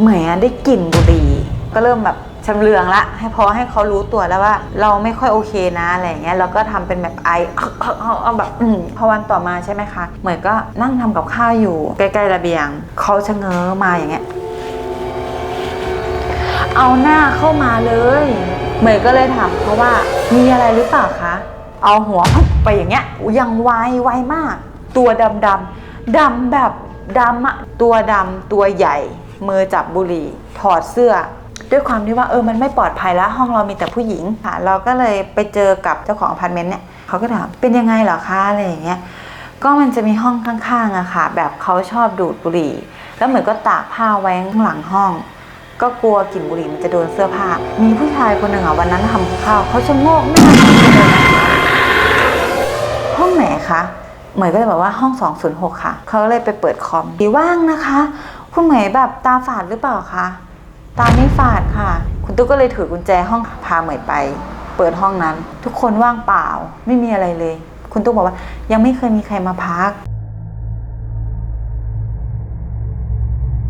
เหมยอะได้กลิ่นบุหรี่ก็เริ่มแบบชำเลืองละให้พอให้เขารู้ตัวแล้วว่า เราไม่ค่อยโอเคนะอะไรอย่างเงี้ยเราก็ทำเป็นแบบไอเอาแบบอืมพอวันต่อมาใช่ไหมคะเหมยก็นั่งทำกับข้าวอยู่ใกล้ๆระเบียงเขาชะเง้อมาอย่างเงี้ยเอาหน้าเข้ามาเลยเหมยก็เลยถามเขาว่ามีอะไรหรือเปล่าคะเอาหัวไปอย่างเงี้ยยังไวไวมาก ตัวดำดำดำแบบดำอะตัวดำตัวใหญ่ มือจับบุหรี่ ถอดเสื้อ ด้วยความที่ว่าเออมันไม่ปลอดภัยแล้วห้องเรามีแต่ผู้หญิงค่ะ เราก็เลยไปเจอกับเจ้าของอพาร์ตเมนต์เนี่ยเขาก็ถามเป็นยังไงเหรอคะอะไรอย่างเงี้ยก็มันจะมีห้องข้างๆอะค่ะ แบบเขาชอบดูดบุหรี่ แล้วเหมือนก็ตากผ้าไว้ข้างหลังห้อง ก็กลัวกลิ่นบุหรี่มันจะโดนเสื้อผ้า มีผู้ชายคนหนึ่งอะวันนั้นทำข้าวเขาชะโงกหน้ามาเลยห้องไหนคะเหมยก็เลยบอกว่าห้อง 206 ค่ะ เขาเลยไปเปิดคอมดีว่างนะคะ คุณเหมยแบบตาฝาดหรือเปล่าคะ ตาไม่ฝาดค่ะ คุณตุ๊กก็เลยถือกุญแจห้องพาเหมยไป เปิดห้องนั้น ทุกคนว่างเปล่า ไม่มีอะไรเลย คุณตุ๊กบอกว่ายังไม่เคยมีใครมาพัก